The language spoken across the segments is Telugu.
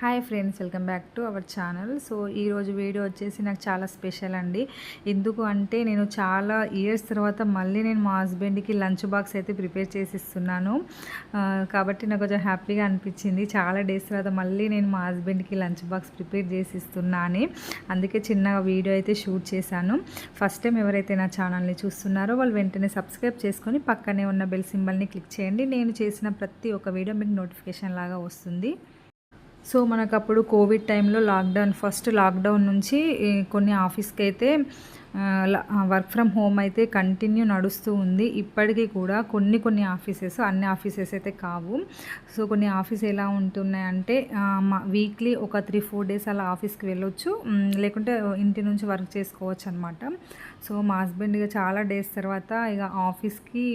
Hi friends welcome back to our channel so ఈరోజు వీడియో వచ్చేసి నాకు చాలా స్పెషల్ అండి. ఎందుకు అంటే నేను చాలా ఇయర్స్ తర్వాత మళ్ళీ నేను మా హస్బెండ్కి లంచ్ బాక్స్ అయితే ప్రిపేర్ చేసి ఇస్తున్నాను కాబట్టి నాకు కొంచెం హ్యాపీగా అనిపించింది. చాలా డేస్ తర్వాత మళ్ళీ నేను మా హస్బెండ్కి లంచ్ బాక్స్ ప్రిపేర్ చేసి అందుకే చిన్న వీడియో అయితే షూట్ చేశాను. ఫస్ట్ టైం ఎవరైతే నా ఛానల్ని చూస్తున్నారో వాళ్ళు వెంటనే సబ్స్క్రైబ్ చేసుకొని పక్కనే ఉన్న బెల్ సింబల్ని క్లిక్ చేయండి. నేను చేసిన ప్రతి ఒక్క వీడియో మీకు నోటిఫికేషన్ లాగా వస్తుంది. సో మనకు అప్పుడు కోవిడ్ టైంలో లాక్డౌన్ ఫస్ట్ లాక్డౌన్ నుంచి కొన్ని ఆఫీస్కి అయితే వర్క్ ఫ్రమ్ హోమ్ అయితే కంటిన్యూ నడుస్తూ ఉంది. ఇప్పటికీ కూడా కొన్ని కొన్ని ఆఫీసెస్ అన్ని ఆఫీసెస్ అయితే కావు. సో కొన్ని ఆఫీస్ ఎలా ఉంటున్నాయంటే వీక్లీ ఒక త్రీ ఫోర్ డేస్ అలా ఆఫీస్కి వెళ్ళొచ్చు. లేకుంటే ఇంటి నుంచి వర్క్ చేసుకోవచ్చు అనమాట సో మా హస్బెండ్ ఇక చాలా డేస్ తర్వాత ఇక ఆఫీస్కి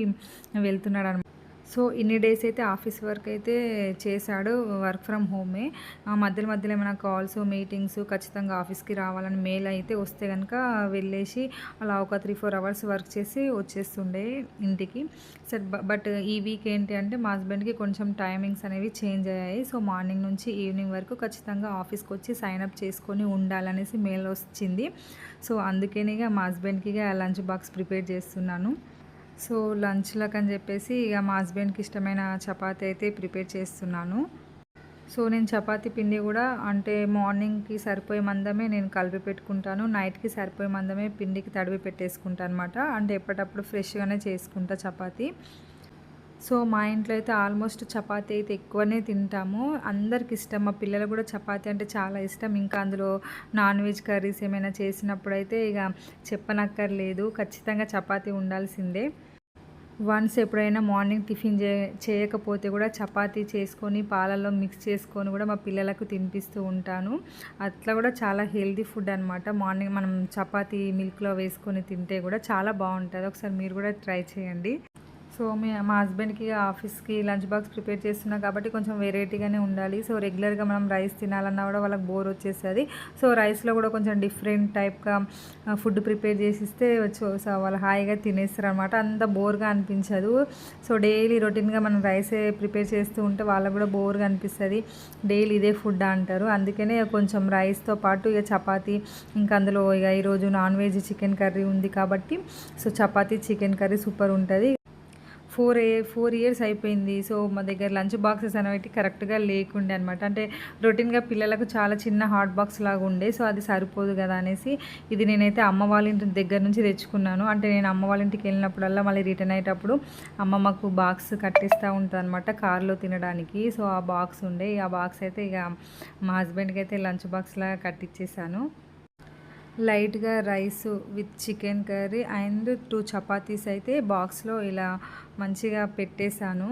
వెళ్తున్నాడు అనమాట సో ఇన్ని డేస్ అయితే ఆఫీస్ వర్క్ అయితే చేశాడు వర్క్ ఫ్రమ్ హోమే. మధ్యలో మధ్యలో ఏమైనా కాల్స్ మీటింగ్స్ ఖచ్చితంగా ఆఫీస్కి రావాలని మెయిల్ అయితే వస్తే కనుక వెళ్ళేసి అలా ఒక త్రీ ఫోర్ అవర్స్ వర్క్ చేసి వచ్చేస్తుండే ఇంటికి. సరే బట్ ఈ వీక్ ఏంటి అంటే మా హస్బెండ్కి కొంచెం టైమింగ్స్ అనేవి చేంజ్ అయ్యాయి. సో మార్నింగ్ నుంచి ఈవినింగ్ వరకు ఖచ్చితంగా ఆఫీస్కి వచ్చి సైన్ అప్ చేసుకొని ఉండాలనేసి మెయిల్ వచ్చింది. సో అందుకని మా హస్బెండ్కి లంచ్ బాక్స్ ప్రిపేర్ చేస్తున్నాను. సో లంచ్లకు అని చెప్పేసి ఇక మా హస్బెండ్కి ఇష్టమైన చపాతీ అయితే ప్రిపేర్ చేస్తున్నాను. సో నేను చపాతీ పిండి కూడా అంటే మార్నింగ్కి సరిపోయే మందమే నేను కలిపి పెట్టుకుంటాను. నైట్కి సరిపోయే మందమే పిండికి తడివి పెట్టేసుకుంటాను అనమాట అంటే ఎప్పటికప్పుడు ఫ్రెష్గానే చేసుకుంటా చపాతీ. సో మా ఇంట్లో అయితే ఆల్మోస్ట్ చపాతీ అయితే ఎక్కువనే తింటాము. అందరికి ఇష్టం. మా పిల్లలు కూడా చపాతీ అంటే చాలా ఇష్టం. ఇంకా అందులో నాన్ వెజ్ కర్రీస్ ఏమైనా చేసినప్పుడు అయితే ఇక చెప్పనక్కర్లేదు. ఖచ్చితంగా చపాతీ ఉండాల్సిందే. వన్స్ ఎప్పుడైనా మార్నింగ్ టిఫిన్ చే చేయకపోతే కూడా చపాతీ చేసుకొని పాలల్లో మిక్స్ చేసుకొని కూడా మా పిల్లలకు తినిపిస్తూ ఉంటాను. అట్లా కూడా చాలా హెల్తీ ఫుడ్ అనమాట మార్నింగ్ మనం చపాతీ మిల్క్లో వేసుకొని తింటే కూడా చాలా బాగుంటుంది. ఒకసారి మీరు కూడా ట్రై చేయండి. సో మీ మా హస్బెండ్కి ఆఫీస్కి లంచ్ బాక్స్ ప్రిపేర్ చేస్తున్నా కాబట్టి కొంచెం వెరైటీగానే ఉండాలి. సో రెగ్యులర్గా మనం రైస్ తినాలన్నా కూడా వాళ్ళకి బోర్ వచ్చేస్తుంది. సో రైస్లో కూడా కొంచెం డిఫరెంట్ టైప్గా ఫుడ్ ప్రిపేర్ చేసిస్తే సో వాళ్ళు హాయిగా తినేస్తారు అనమాట అంత బోర్గా అనిపించదు. సో డైలీ రొటీన్గా మనం రైసే ప్రిపేర్ చేస్తూ ఉంటే వాళ్ళకు కూడా బోర్గా అనిపిస్తుంది. డైలీ ఇదే ఫుడ్ అంటారు. అందుకనే కొంచెం రైస్తో పాటు ఇక చపాతీ ఇంకా అందులో ఇక ఈరోజు నాన్ వెజ్ చికెన్ కర్రీ ఉంది కాబట్టి so chapati chicken curry super ఉంటుంది. ఫోర్ ఏ ఫోర్ ఇయర్స్ అయిపోయింది. సో మా దగ్గర లంచ్ బాక్సెస్ అనేవి కరెక్ట్గా లేకుండే అనమాట అంటే రొటీన్గా పిల్లలకు చాలా చిన్న హాట్ బాక్స్ లాగా ఉండే. సో అది సరిపోదు కదా అనేసి ఇది నేనైతే అమ్మ వాళ్ళ ఇంటి దగ్గర నుంచి తెచ్చుకున్నాను. అంటే నేను అమ్మ వాళ్ళ ఇంటికి వెళ్ళినప్పుడల్లా మళ్ళీ రిటర్న్ అయ్యేటప్పుడు అమ్మ మాకు బాక్స్ కట్టిస్తూ ఉంటుంది అనమాట కారులో తినడానికి. సో ఆ బాక్స్ ఉండే. ఆ బాక్స్ అయితే ఇక మా హస్బెండ్కి అయితే లంచ్ బాక్స్ లాగా కట్టించేసాను లైట్గా rice with chicken curry and two chapatis అయితే బాక్స్లో ఇలా మంచిగా పెట్టేశాను.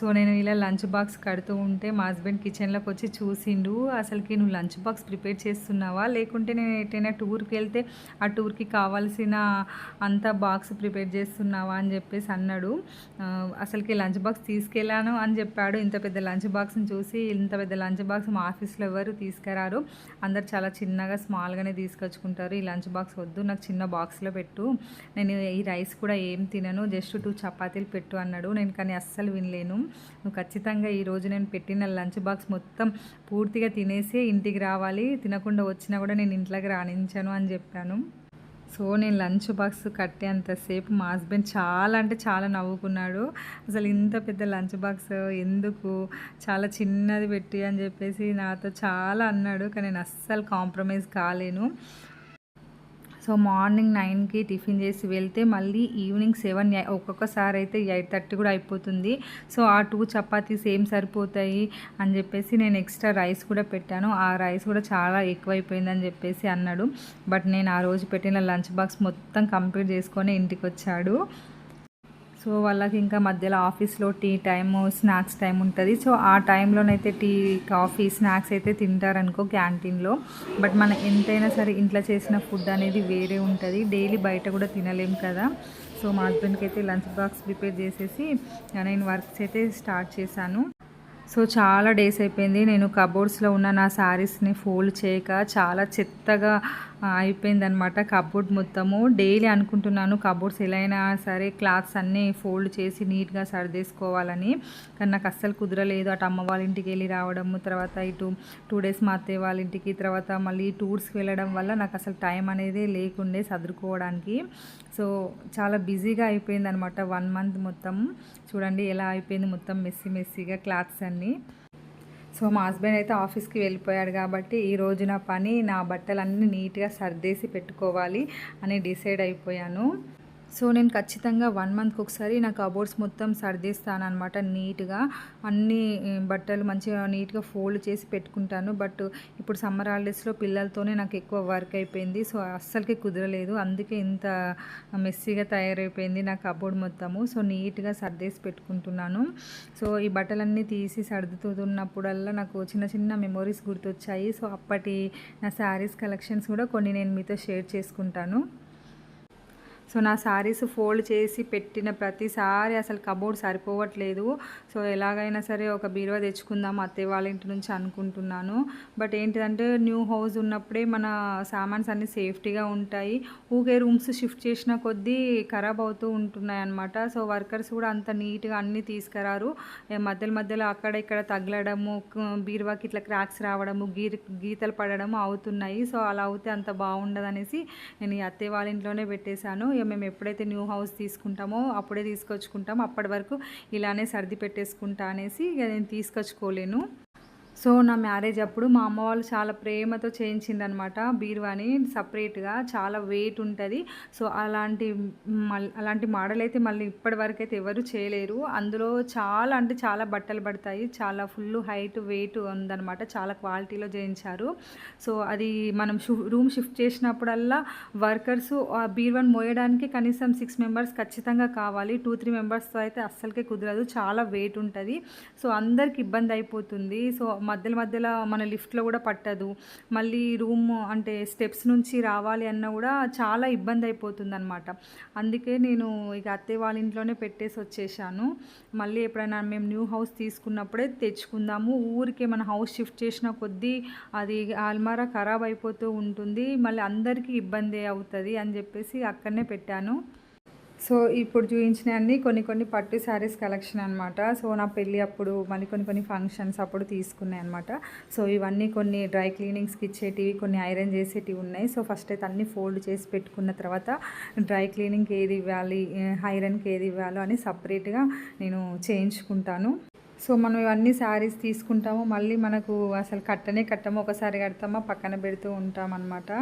సో నేను ఇలా లంచ్ బాక్స్ కడుతూ ఉంటే మా హస్బెండ్ కిచెన్లోకి వచ్చి చూసిండు. అసలుకి నువ్వు లంచ్ బాక్స్ ప్రిపేర్ చేస్తున్నావా? లేకుంటే నేను ఎటైనా టూర్కి వెళ్తే ఆ టూర్కి కావాల్సిన అంత బాక్స్ ప్రిపేర్ చేస్తున్నావా అని చెప్పేసి అన్నాడు. అసలుకి లంచ్ బాక్స్ తీసుకెళ్ళాను అని చెప్పాడు. ఇంత పెద్ద లంచ్ బాక్స్ని చూసి ఇంత పెద్ద లంచ్ బాక్స్ మా ఆఫీస్లో ఎవరు తీసుకురారు. అందరు చాలా చిన్నగా స్మాల్గానే తీసుకొచ్చుకుంటారు. ఈ లంచ్ బాక్స్ వద్దు నాకు చిన్న బాక్స్లో పెట్టు. నేను ఈ రైస్ కూడా ఏం తినను జస్ట్ టూ చపాతీలు పెట్టు అన్నాడు. నేను కానీ అస్సలు వినలేను. నువ్వు ఖచ్చితంగా ఈరోజు నేను పెట్టిన లంచ్ బాక్స్ మొత్తం పూర్తిగా తినేసి ఇంటికి రావాలి. తినకుండా వచ్చినా కూడా నేను ఇంట్లోకి రాణించాను అని చెప్పాను. సో నేను లంచ్ బాక్స్ కట్టేంతసేపు మా హస్బెండ్ చాలా అంటే చాలా నవ్వుకున్నాడు. అసలు ఇంత పెద్ద లంచ్ బాక్స్ ఎందుకు? చాలా చిన్నది పెట్టి అని చెప్పేసి నాతో చాలా అన్నాడు. కానీ నేను అస్సలు కాంప్రమైజ్ కాలేను. సో మార్నింగ్ నైన్కి టిఫిన్ చేసి వెళ్తే మళ్ళీ ఈవినింగ్ సెవెన్ ఒక్కొక్కసారి అయితే ఎయిట్ థర్టీ కూడా అయిపోతుంది. సో ఆ టూ చపాతీస్ ఏం సరిపోతాయి అని చెప్పేసి నేను ఎక్స్ట్రా రైస్ కూడా పెట్టాను. ఆ రైస్ కూడా చాలా ఎక్కువైపోయిందని చెప్పేసి అన్నాడు. బట్ నేను ఆ రోజు పెట్టిన లంచ్ బాక్స్ మొత్తం కంప్లీట్ చేసుకొని ఇంటికి వచ్చాడు. సో వాళ్ళకి ఇంకా మధ్యలో ఆఫీస్లో టీ టైము స్నాక్స్ టైం ఉంటుంది. సో ఆ టైంలోనైతే టీ కాఫీ స్నాక్స్ అయితే తింటారనుకో క్యాంటీన్లో. బట్ మనం ఎంతైనా సరే ఇంట్లో చేసిన ఫుడ్ అనేది వేరే ఉంటుంది. డైలీ బయట కూడా తినలేం కదా. సో మా హస్బెండ్కి అయితే లంచ్ బాక్స్ ప్రిపేర్ చేసేసి నేను వర్క్స్ అయితే స్టార్ట్ చేశాను. సో చాలా డేస్ అయిపోయింది. నేను కబోర్డ్స్లో ఉన్న నా శారీస్ని ఫోల్డ్ చేయక చాలా చెత్తగా అయిపోయిందనమాట కబోర్డ్ మొత్తము. డైలీ అనుకుంటున్నాను కబోర్డ్స్ ఎలా అయినా సరే క్లాత్స్ అన్నీ ఫోల్డ్ చేసి నీట్గా సర్దేసుకోవాలని. కానీ నాకు అస్సలు కుదరలేదు. అటు అమ్మ వాళ్ళ ఇంటికి వెళ్ళి రావడము తర్వాత ఇటు టూ డేస్ మా అత్తయ్య వాళ్ళ ఇంటికి తర్వాత మళ్ళీ టూర్స్కి వెళ్ళడం వల్ల నాకు అసలు టైం అనేది లేకుండే సర్దుకోవడానికి సో చాలా బిజీగా అయిపోయింది అనమాట వన్ మంత్ మొత్తం. చూడండి ఎలా అయిపోయింది మొత్తం మెస్సీ మెస్సీగా క్లాత్స్ అన్నీ. సో మా హస్బెండ్ అయితే ఆఫీస్కి వెళ్ళిపోయాడు కాబట్టి ఈ రోజు నా పని నా బట్టలన్నీ నీట్గా సర్దేసి పెట్టుకోవాలి అని డిసైడ్ అయిపోయాను. సో నేను ఖచ్చితంగా వన్ మంత్కి ఒకసారి నా కబోర్డ్స్ మొత్తం సర్దిస్తాను అనమాట నీట్గా. అన్ని బట్టలు మంచిగా నీట్గా ఫోల్డ్ చేసి పెట్టుకుంటాను. బట్ ఇప్పుడు సమ్మర్ హాలిడేస్లో పిల్లలతోనే నాకు ఎక్కువ వర్క్ అయిపోయింది. సో అస్సలకి కుదరలేదు. అందుకే ఇంత మెస్సీగా తయారైపోయింది నా కబోర్డ్ మొత్తము. సో నీట్గా సర్దేసి పెట్టుకుంటున్నాను. సో ఈ బట్టలన్నీ తీసి సర్దుతున్నప్పుడల్లా నాకు చిన్న చిన్న మెమొరీస్ గుర్తొచ్చాయి. సో అప్పటి నా శారీస్ కలెక్షన్స్ కూడా కొన్ని నేను మీతో షేర్ చేసుకుంటాను. సో నా శారీస్ ఫోల్డ్ చేసి పెట్టిన ప్రతిసారి అసలు కబోర్డ్ సరిపోవట్లేదు. సో ఎలాగైనా సరే ఒక బీరువా తెచ్చుకుందాం అత్తయ్య వాళ్ళ ఇంటి నుంచి అనుకుంటున్నాను. బట్ ఏంటిదంటే న్యూ హౌస్ ఉన్నప్పుడే మన సామాన్స్ అన్నీ సేఫ్టీగా ఉంటాయి. ఊకే రూమ్స్ షిఫ్ట్ చేసిన కొద్దీ ఖరాబ్ అవుతూ ఉంటున్నాయి అన్నమాట. సో వర్కర్స్ కూడా అంత నీట్గా అన్నీ తీసుకురారు. మధ్యలో మధ్యలో అక్కడ ఇక్కడ తగలడము బీరువాకి ఇట్లా క్రాక్స్ రావడము గీ గీతలు పడడము అవుతున్నాయి. సో అలా అవుతే అంత బాగుండదు అనేసి నేను ఈ అత్తయ్య వాళ్ళ ఇంట్లోనే పెట్టేశాను. ఇక మేము ఎప్పుడైతే న్యూ హౌస్ తీసుకుంటామో అప్పుడే తీసుకొచ్చుకుంటాం. అప్పటి వరకు ఇలానే సర్ది పెట్టేసుకుంటా అనేసి ఇక నేను తీసుకొచ్చుకోలేను. సో నా మ్యారేజ్ అప్పుడు మా అమ్మ వాళ్ళు చాలా ప్రేమతో చేయించిందనమాట బీరువాని సపరేట్గా. చాలా వెయిట్ ఉంటుంది. సో అలాంటి అలాంటి మోడల్ అయితే మళ్ళీ ఇప్పటి వరకు అయితే ఎవరు చేయలేరు. అందులో చాలా అంటే చాలా బట్టలు పడతాయి. చాలా ఫుల్ హైట్ వెయిట్ ఉందన్నమాట. చాలా క్వాలిటీలో చేయించారు. సో అది మనం రూమ్ షిఫ్ట్ చేసినప్పుడల్లా వర్కర్స్ ఆ బీరువాని మోయడానికి కనీసం సిక్స్ మెంబర్స్ ఖచ్చితంగా కావాలి. టూ త్రీ మెంబర్స్తో అయితే అస్సలకే కుదరదు. చాలా వెయిట్ ఉంటుంది. సో అందరికి ఇబ్బంది అయిపోతుంది. సో మధ్యలో మధ్యలో మన లిఫ్ట్లో కూడా పట్టదు. మళ్ళీ రూమ్ అంటే స్టెప్స్ నుంచి రావాలి అన్నా కూడా చాలా ఇబ్బంది అయిపోతుంది అనమాట అందుకే నేను ఇక అత్తయ్య వాళ్ళ ఇంట్లోనే పెట్టేసి వచ్చేసాను. మళ్ళీ ఎప్పుడైనా మేము న్యూ హౌస్ తీసుకున్నప్పుడే తెచ్చుకుందాము. ఊరికే మన హౌస్ షిఫ్ట్ చేసిన కొద్దీ అది అల్మారా ఖరాబ్ అయిపోతూ ఉంటుంది. మళ్ళీ అందరికీ ఇబ్బంది అవుతుంది అని చెప్పేసి అక్కడనే పెట్టాను. సో ఇప్పుడు చూపించినవన్నీ కొన్ని కొన్ని పట్టు శారీస్ కలెక్షన్ అనమాట సో నా పెళ్ళి అప్పుడు మళ్ళీ కొన్ని కొన్ని ఫంక్షన్స్ అప్పుడు తీసుకున్నాయి అనమాట సో ఇవన్నీ కొన్ని డ్రై క్లీనింగ్స్కి ఇచ్చేటివి కొన్ని ఐరన్ చేసేటివి ఉన్నాయి. సో ఫస్ట్ అయితే అన్ని ఫోల్డ్ చేసి పెట్టుకున్న తర్వాత డ్రై క్లీనింగ్కి ఏది ఇవ్వాలి ఐరన్కి ఏది ఇవ్వాలో అని సపరేట్గా నేను చేయించుకుంటాను. సో మనం ఇవన్నీ శారీస్ తీసుకుంటాము. మళ్ళీ మనకు అసలు కట్టనే కట్టము. ఒకసారి కడతామా? పక్కన పెడుతూ ఉంటాం అనమాట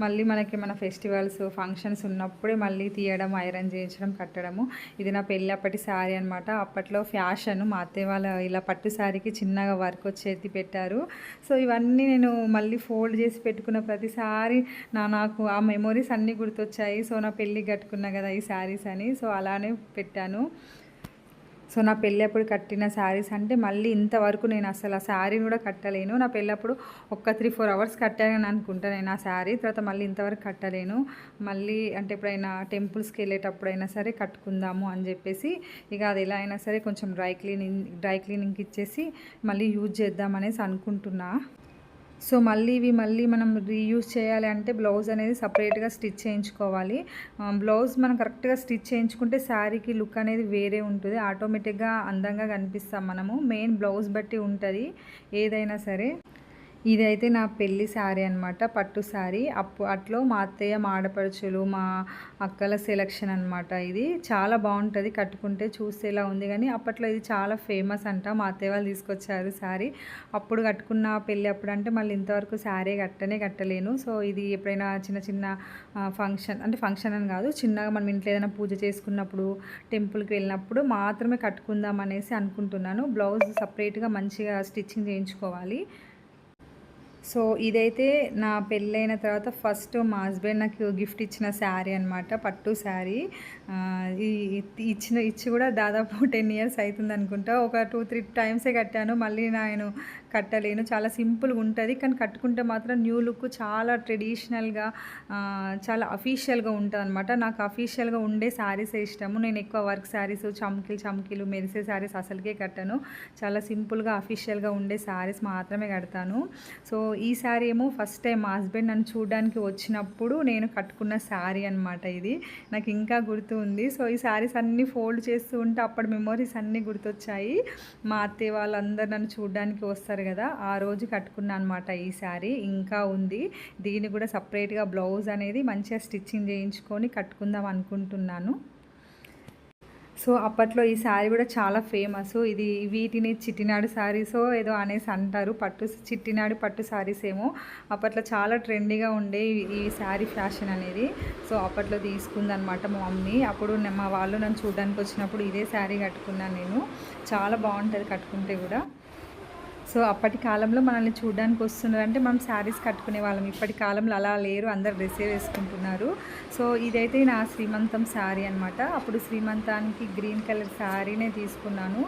మళ్ళీ మనకి మన ఫెస్టివల్స్ ఫంక్షన్స్ ఉన్నప్పుడే మళ్ళీ తీయడం ఐరన్ చేయించడం కట్టడము. ఇది నా పెళ్ళి అప్పటి శారీ అనమాట అప్పట్లో ఫ్యాషన్ మా అత్తయ్య వాళ్ళ ఇలా పట్టు శారీకి చిన్నగా వర్క్ వచ్చేది పెట్టారు. సో ఇవన్నీ నేను మళ్ళీ ఫోల్డ్ చేసి పెట్టుకున్న ప్రతిసారి నా నాకు ఆ మెమొరీస్ అన్నీ గుర్తొచ్చాయి. సో నా పెళ్ళి కట్టుకున్నా కదా ఈ శారీస్ అని. సో అలానే పెట్టాను. సో నా పెళ్ళి అప్పుడు కట్టిన శారీస్ అంటే మళ్ళీ ఇంతవరకు నేను అసలు ఆ శారీని కూడా కట్టలేను. నా పెళ్ళప్పుడు ఒక్క త్రీ ఫోర్ అవర్స్ కట్టానని అనుకుంటా నేను ఆ శారీ. తర్వాత మళ్ళీ ఇంతవరకు కట్టలేను. మళ్ళీ అంటే ఎప్పుడైనా టెంపుల్స్కి వెళ్ళేటప్పుడైనా సరే కట్టుకుందాము అని చెప్పేసి ఇక అది ఎలా అయినా సరే కొంచెం డ్రై క్లీనింగ్ డ్రై క్లీనింగ్కి ఇచ్చేసి మళ్ళీ యూజ్ చేద్దామనేసి అనుకుంటున్నా. సో మళ్ళీ ఇవి మళ్ళీ మనం రీయూజ్ చేయాలి అంటే బ్లౌజ్ అనేది సపరేట్గా స్టిచ్ చేయించుకోవాలి. బ్లౌజ్ మనం కరెక్ట్గా స్టిచ్ చేయించుకుంటే శారీకి లుక్ అనేది వేరే ఉంటుంది. ఆటోమేటిక్గా అందంగా కనిపిస్తాం మనము. మెయిన్ బ్లౌజ్ బట్టి ఉంటుంది. ఏదైనా సరే. ఇదైతే నా పెళ్ళి శారీ అనమాట పట్టు శారీ. అప్పు అట్లో మా అత్తయ్య మా ఆడపడుచులు మా అక్కల సెలక్షన్ అనమాట ఇది. చాలా బాగుంటుంది కట్టుకుంటే చూస్తే ఉంది కానీ అప్పట్లో ఇది చాలా ఫేమస్ అంట. మా అత్తయ్య వాళ్ళు తీసుకొచ్చారు శారీ. అప్పుడు కట్టుకున్న పెళ్ళి అప్పుడు అంటే మళ్ళీ ఇంతవరకు శారీ కట్టనే కట్టలేను. సో ఇది ఎప్పుడైనా చిన్న చిన్న ఫంక్షన్ అంటే ఫంక్షన్ అని కాదు చిన్నగా మనం ఇంట్లో ఏదైనా పూజ చేసుకున్నప్పుడు టెంపుల్కి వెళ్ళినప్పుడు మాత్రమే కట్టుకుందాం అనేసి అనుకుంటున్నాను. బ్లౌజ్ సపరేట్గా మంచిగా స్టిచ్చింగ్ చేయించుకోవాలి. సో ఇదైతే నా పెళ్ళైన తర్వాత ఫస్ట్ మా హస్బెండ్ నాకు గిఫ్ట్ ఇచ్చిన శారీ అనమాట పట్టు శారీ. ఇచ్చిన ఇచ్చి కూడా దాదాపు టెన్ ఇయర్స్ అవుతుంది అనుకుంటా ఒక టూ త్రీ టైమ్సే కట్టాను. మళ్ళీ నేను కట్టలేను. చాలా సింపుల్గా ఉంటుంది. కానీ కట్టుకుంటే మాత్రం న్యూ లుక్ చాలా ట్రెడిషనల్గా చాలా అఫీషియల్గా ఉంటుంది అనమాట నాకు అఫీషియల్గా ఉండే శారీస్ ఇష్టము. నేను ఎక్కువ వర్క్ శారీస్ చమ్కీలు చమ్కీలు మెరిసే శారీస్ అసలుకే కట్టను. చాలా సింపుల్గా అఫీషియల్గా ఉండే శారీస్ మాత్రమే కడతాను. సో ఈ శారీ ఏమో ఫస్ట్ టైం మా హస్బెండ్ నన్ను చూడడానికి వచ్చినప్పుడు నేను కట్టుకున్న శారీ అనమాట ఇది. నాకు ఇంకా గుర్తు ఉంది. సో ఈ శారీస్ అన్నీ ఫోల్డ్ చేస్తూ ఉంటే అప్పటి మెమోరీస్ అన్నీ గుర్తొచ్చాయి. మా అత్తయ్య వాళ్ళందరూ నన్ను చూడడానికి వస్తారు కదా ఆ రోజు కట్టుకున్నాను అనమాట ఈ శారీ. ఇంకా ఉంది. దీన్ని కూడా సపరేట్గా బ్లౌజ్ అనేది మంచిగా స్టిచ్చింగ్ చేయించుకొని కట్టుకుందాం అనుకుంటున్నాను. సో అప్పట్లో ఈ శారీ కూడా చాలా ఫేమస్. ఇది వీటిని చిట్టినాడు శారీసో ఏదో అనేసి అంటారు. పట్టు చిట్టినాడు పట్టు శారీస్ ఏమో. అప్పట్లో చాలా ట్రెండీగా ఉండే ఈ- శారీ ఫ్యాషన్ అనేది. సో అప్పట్లో తీసుకుందనమాట మా మమ్మీ. అప్పుడు మా వాళ్ళు నన్ను చూడడానికి వచ్చినప్పుడు ఇదే శారీ కట్టుకున్నాను నేను. చాలా బాగుంటుంది కట్టుకుంటే కూడా. సో అప్పటి కాలంలో మనల్ని చూడడానికి వస్తున్నారు. అంటే మనం శారీస్ కట్టుకునే వాళ్ళం. ఇప్పటి కాలంలో అలా లేరు. అందరు డ్రెస్సే వేసుకుంటున్నారు. సో ఇదైతే నా శ్రీమంతం శారీ అనమాట అప్పుడు శ్రీమంతానికి గ్రీన్ కలర్ శారీనే తీసుకున్నాను.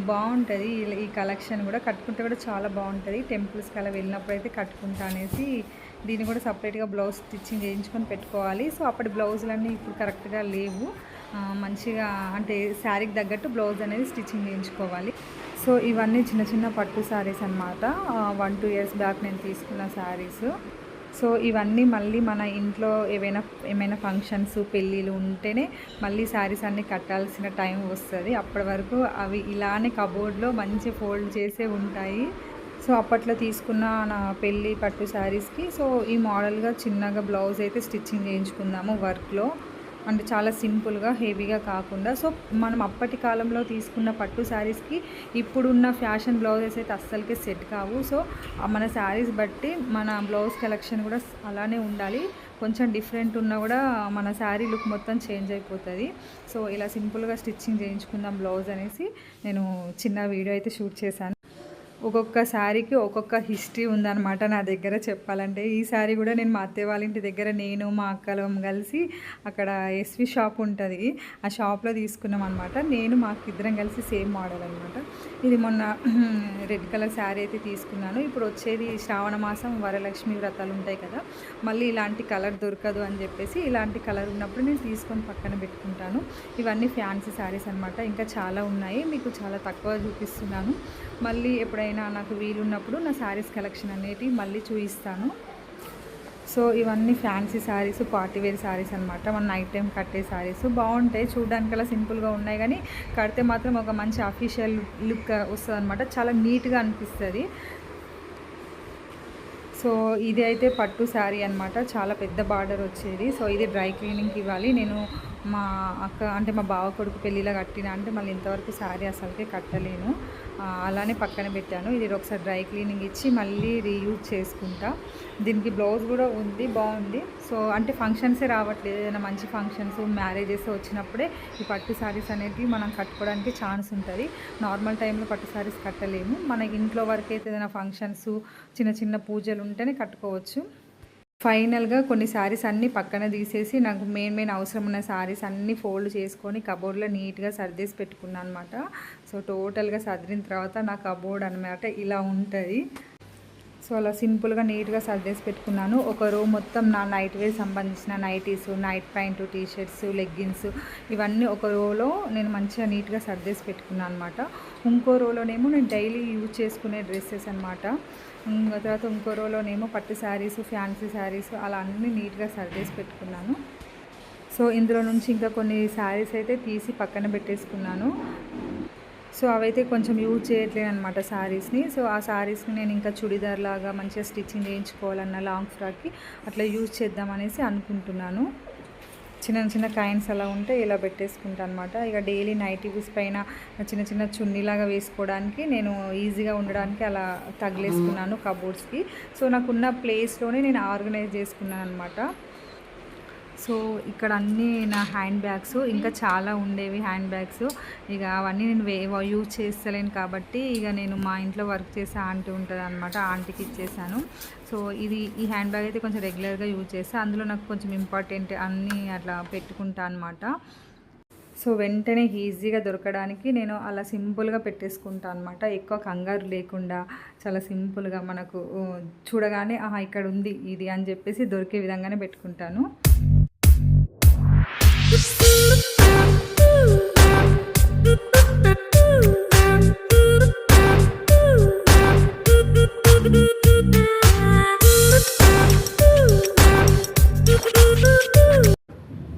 బాగుంటుంది. ఈ- కలెక్షన్ కూడా కట్టుకుంటే కూడా చాలా బాగుంటుంది. టెంపుల్స్కి అలా వెళ్ళినప్పుడు అయితే కట్టుకుంటా అనేసి దీన్ని కూడా సపరేట్గా బ్లౌజ్ స్టిచ్చింగ్ చేయించుకొని పెట్టుకోవాలి. సో అప్పటి బ్లౌజులన్నీ ఇప్పుడు కరెక్ట్గా లేవు. మంచిగా అంటే శారీకి తగ్గట్టు బ్లౌజ్ అనేది స్టిచ్చింగ్ చేయించుకోవాలి. సో ఇవన్నీ చిన్న చిన్న పట్టు శారీస్ అనమాట వన్ టూ ఇయర్స్ బ్యాక్ నేను తీసుకున్న శారీస్. సో ఇవన్నీ మళ్ళీ మన ఇంట్లో ఏవైనా ఏమైనా ఫంక్షన్స్ పెళ్ళిళ్ళు ఉంటేనే మళ్ళీ శారీస్ అన్నీ కట్టాల్సిన టైం వస్తుంది. అప్పటి వరకు అవి ఇలానే కబోర్డ్లో మంచి ఫోల్డ్ చేసే ఉంటాయి. సో అప్పట్లో తీసుకున్న నా పెళ్ళి పట్టు శారీస్కి సో ఈ మోడల్గా చిన్నగా బ్లౌజ్ అయితే స్టిచ్చింగ్ చేయించుకుందాము వర్క్లో అంటే చాలా సింపుల్గా హెవీగా కాకుండా. సో మనం అప్పటి కాలంలో తీసుకున్న పట్టు శారీస్కి ఇప్పుడున్న ఫ్యాషన్ బ్లౌజెస్ అయితే అస్సలకే సెట్ కావు. సో మన శారీస్ బట్టి మన బ్లౌజ్ కలెక్షన్ కూడా అలానే ఉండాలి. కొంచెం డిఫరెంట్ ఉన్నా కూడా మన శారీ లుక్ మొత్తం చేంజ్ అయిపోతుంది. సో ఇలా సింపుల్గా స్టిచ్చింగ్ చేయించుకుందాం బ్లౌజ్ అనేసి నేను చిన్న వీడియో అయితే షూట్ చేశాను. ఒక్కొక్క శారీకి ఒక్కొక్క హిస్టరీ ఉందన్నమాట నా దగ్గర చెప్పాలంటే. ఈ శారీ కూడా నేను మా అత్తయ్య వాళ్ళ ఇంటి దగ్గర నేను మా అక్కలం కలిసి అక్కడ ఎస్వి షాప్ ఉంటుంది. ఆ షాప్లో తీసుకున్నాం అనమాట నేను మా ఇద్దరం కలిసి సేమ్ మోడల్ అనమాట ఇది మొన్న రెడ్ కలర్ శారీ అయితే తీసుకున్నాను. ఇప్పుడు వచ్చేది శ్రావణ మాసం వరలక్ష్మి వ్రతాలు ఉంటాయి కదా. మళ్ళీ ఇలాంటి కలర్ దొరకదు అని చెప్పేసి ఇలాంటి కలర్ ఉన్నప్పుడు నేను తీసుకొని పక్కన పెట్టుకుంటాను. ఇవన్నీ ఫ్యాన్సీ శారీస్ అనమాట ఇంకా చాలా ఉన్నాయి. మీకు చాలా తక్కువ చూపిస్తున్నాను. మళ్ళీ ఎప్పుడైనా నాకు వీలున్నప్పుడు నా శారీస్ కలెక్షన్ అనేటివి మళ్ళీ చూపిస్తాను. సో ఇవన్నీ fancy saris party wear saris అనమాట మన నైట్ టైం కట్టే శారీస్. బాగుంటాయి. చూడడానికి అలా సింపుల్గా ఉన్నాయి కానీ కడితే మాత్రం ఒక మంచి అఫీషియల్ లుక్ వస్తుంది అనమాట చాలా నీట్గా అనిపిస్తుంది. సో ఇది అయితే పట్టు శారీ అనమాట చాలా పెద్ద బార్డర్ వచ్చేది. సో ఇది డ్రై క్లీనింగ్కి ఇవ్వాలి. నేను మా అక్క అంటే మా బావ కొడుకు పెళ్ళిలో కట్టిన అంటే మళ్ళీ ఇంతవరకు శారీ అసలుకే కట్టలేను. అలానే పక్కన పెట్టాను. ఇది ఒకసారి డ్రై క్లీనింగ్ ఇచ్చి మళ్ళీ రీయూజ్ చేసుకుంటా. దీనికి బ్లౌజ్ కూడా ఉంది బాగుంది. సో అంటే ఫంక్షన్సే రావట్లేదు. ఏదైనా మంచి ఫంక్షన్స్ మ్యారేజెస్ వచ్చినప్పుడే ఈ పట్టు శారీస్ అనేవి మనం కట్టుకోవడానికి ఛాన్స్ ఉంటుంది. నార్మల్ టైంలో పట్టు శారీస్ కట్టలేము. మన ఇంట్లో వరకు అయితే ఏదైనా ఫంక్షన్స్ చిన్న చిన్న పూజలు ఉంటేనే కట్టుకోవచ్చు. ఫైనల్గా కొన్ని శారీస్ అన్నీ పక్కన తీసేసి నాకు మెయిన్ మెయిన్ అవసరం ఉన్న శారీస్ అన్నీ ఫోల్డ్ చేసుకొని కబోర్డ్లో నీట్గా సర్దేసి పెట్టుకున్నాను అనమాట సో టోటల్గా సర్దిన తర్వాత నా కబోర్డ్ అనమాట ఇలా ఉంటుంది. సో అలా సింపుల్గా నీట్గా సర్దేసి పెట్టుకున్నాను. ఒక రో మొత్తం నా నైట్ వేర్ సంబంధించిన nighties night pant T shirts leggings ఇవన్నీ ఒక రోలో నేను మంచిగా నీట్గా సర్దేసి పెట్టుకున్నాను అనమాట ఇంకో రోలోనేమో నేను డైలీ యూజ్ చేసుకునే డ్రెస్సెస్ అనమాట తర్వాత ఇంకో రోలోనేమో పట్టు శారీస్ ఫ్యాన్సీ శారీస్ అలా అన్నీ నీట్గా సర్దేసి పెట్టుకున్నాను. సో ఇందులో నుంచి ఇంకా కొన్ని శారీస్ అయితే తీసి పక్కన పెట్టేసుకున్నాను. సో అవైతే కొంచెం యూజ్ చేయట్లేదు అనమాట శారీస్ని. సో ఆ శారీస్ని నేను ఇంకా చుడిదార్ లాగా మంచిగా స్టిచ్చింగ్ చేయించుకోవాలన్న లాంగ్ ఫ్రాక్కి అట్లా యూజ్ చేద్దామనేసి అనుకుంటున్నాను. చిన్న చిన్న కాయిన్స్ అలా ఉంటే ఇలా పెట్టేసుకుంటాను అనమాట ఇక డైలీ నైటీస్ పైన చిన్న చిన్న చున్నీలాగా వేసుకోవడానికి నేను ఈజీగా ఉండడానికి అలా తగిలేసుకున్నాను కబోర్డ్స్కి. సో నాకున్న ప్లేస్లోనే నేను ఆర్గనైజ్ చేసుకున్నాను అనమాట సో ఇక్కడ అన్నీ నా హ్యాండ్ బ్యాగ్స్. ఇంకా చాలా ఉండేవి హ్యాండ్ బ్యాగ్స్. ఇక అవన్నీ నేను వే యూజ్ చేస్తలేను కాబట్టి ఇక నేను మా ఇంట్లో వర్క్ చేసే ఆంటీ ఉంటుంది అనమాట ఆంటీకి ఇచ్చేసాను. సో ఇది ఈ హ్యాండ్ బ్యాగ్ అయితే కొంచెం రెగ్యులర్గా యూజ్ చేస్తే. అందులో నాకు కొంచెం ఇంపార్టెంట్ అన్నీ అట్లా పెట్టుకుంటా అనమాట సో వెంటనే ఈజీగా దొరకడానికి నేను అలా సింపుల్గా పెట్టేసుకుంటాను అనమాట ఎక్కువ కంగారు లేకుండా చాలా సింపుల్గా మనకు చూడగానే ఆహా ఇక్కడ ఉంది ఇది అని చెప్పేసి దొరికే విధంగానే పెట్టుకుంటాను.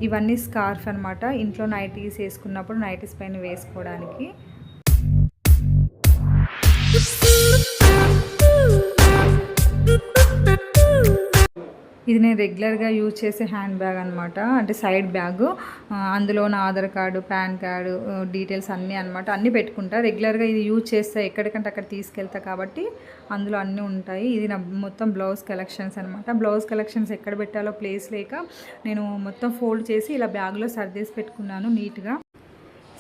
ఇవన్నీ స్కార్ఫ్ అన్నమాట. ఇంట్లో నైటీస్ వేసుకున్నప్పుడు నైటీస్ పైన వేసుకోవడానికి. ఇది నేను రెగ్యులర్గా యూజ్ చేసే హ్యాండ్ బ్యాగ్ అనమాట అంటే సైడ్ బ్యాగ్ అందులో నా Aadhaar card PAN card details అన్నీ అనమాట అన్నీ పెట్టుకుంటా. రెగ్యులర్గా ఇది యూజ్ చేస్తే ఎక్కడికంటే అక్కడ తీసుకెళ్తా కాబట్టి అందులో అన్నీ ఉంటాయి. ఇది నా మొత్తం బ్లౌజ్ కలెక్షన్స్ అనమాట బ్లౌజ్ కలెక్షన్స్ ఎక్కడ పెట్టాలో ప్లేస్ లేక నేను మొత్తం ఫోల్డ్ చేసి ఇలా బ్యాగ్లో సర్దేసి పెట్టుకున్నాను నీట్గా.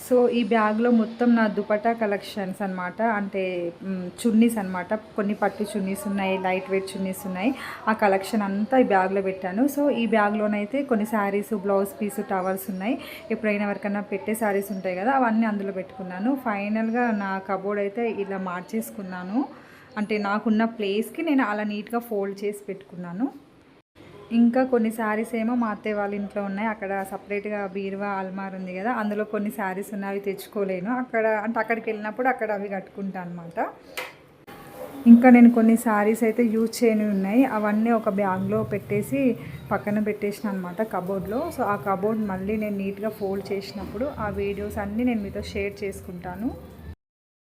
సో ఈ బ్యాగ్లో మొత్తం నా దుపట్టా కలెక్షన్స్ అన్నమాట. అంటే చున్నీస్ అన్నమాట. కొన్ని పట్టు చున్నీస్ ఉన్నాయి లైట్ వెయిట్ చున్నీస్ ఉన్నాయి. ఆ కలెక్షన్ అంతా ఈ బ్యాగ్లో పెట్టాను. సో ఈ బ్యాగ్లోనైతే కొన్ని శారీస్ బ్లౌజ్ పీస్ టవల్స్ ఉన్నాయి. ఎప్పుడైనా ఎవరికైనా పెట్టే శారీస్ ఉంటాయి కదా అవన్నీ అందులో పెట్టుకున్నాను. ఫైనల్గా నా కబోర్డ్ అయితే ఇలా మార్చేసుకున్నాను. అంటే నాకున్న ప్లేస్కి నేను అలా నీట్గా ఫోల్డ్ చేసి పెట్టుకున్నాను. ఇంకా కొన్ని శారీస్ ఏమో మా అత్తయ్య వాళ్ళ ఇంట్లో ఉన్నాయి. అక్కడ సపరేట్గా బీరువా అల్మార్ ఉంది కదా అందులో కొన్ని శారీస్ ఉన్నాయి. అవి తెచ్చుకోలేను. అక్కడ అంటే అక్కడికి వెళ్ళినప్పుడు అక్కడ అవి కట్టుకుంటాను అనమాట ఇంకా నేను కొన్ని శారీస్ అయితే యూజ్ చేయని ఉన్నాయి. అవన్నీ ఒక బ్యాగ్లో పెట్టేసి పక్కన పెట్టేసిన అనమాట కబోర్డ్లో సో ఆ కబోర్డ్ మళ్ళీ నేను నీట్గా ఫోల్డ్ చేసినప్పుడు ఆ వీడియోస్ అన్నీ నేను మీతో షేర్ చేసుకుంటాను.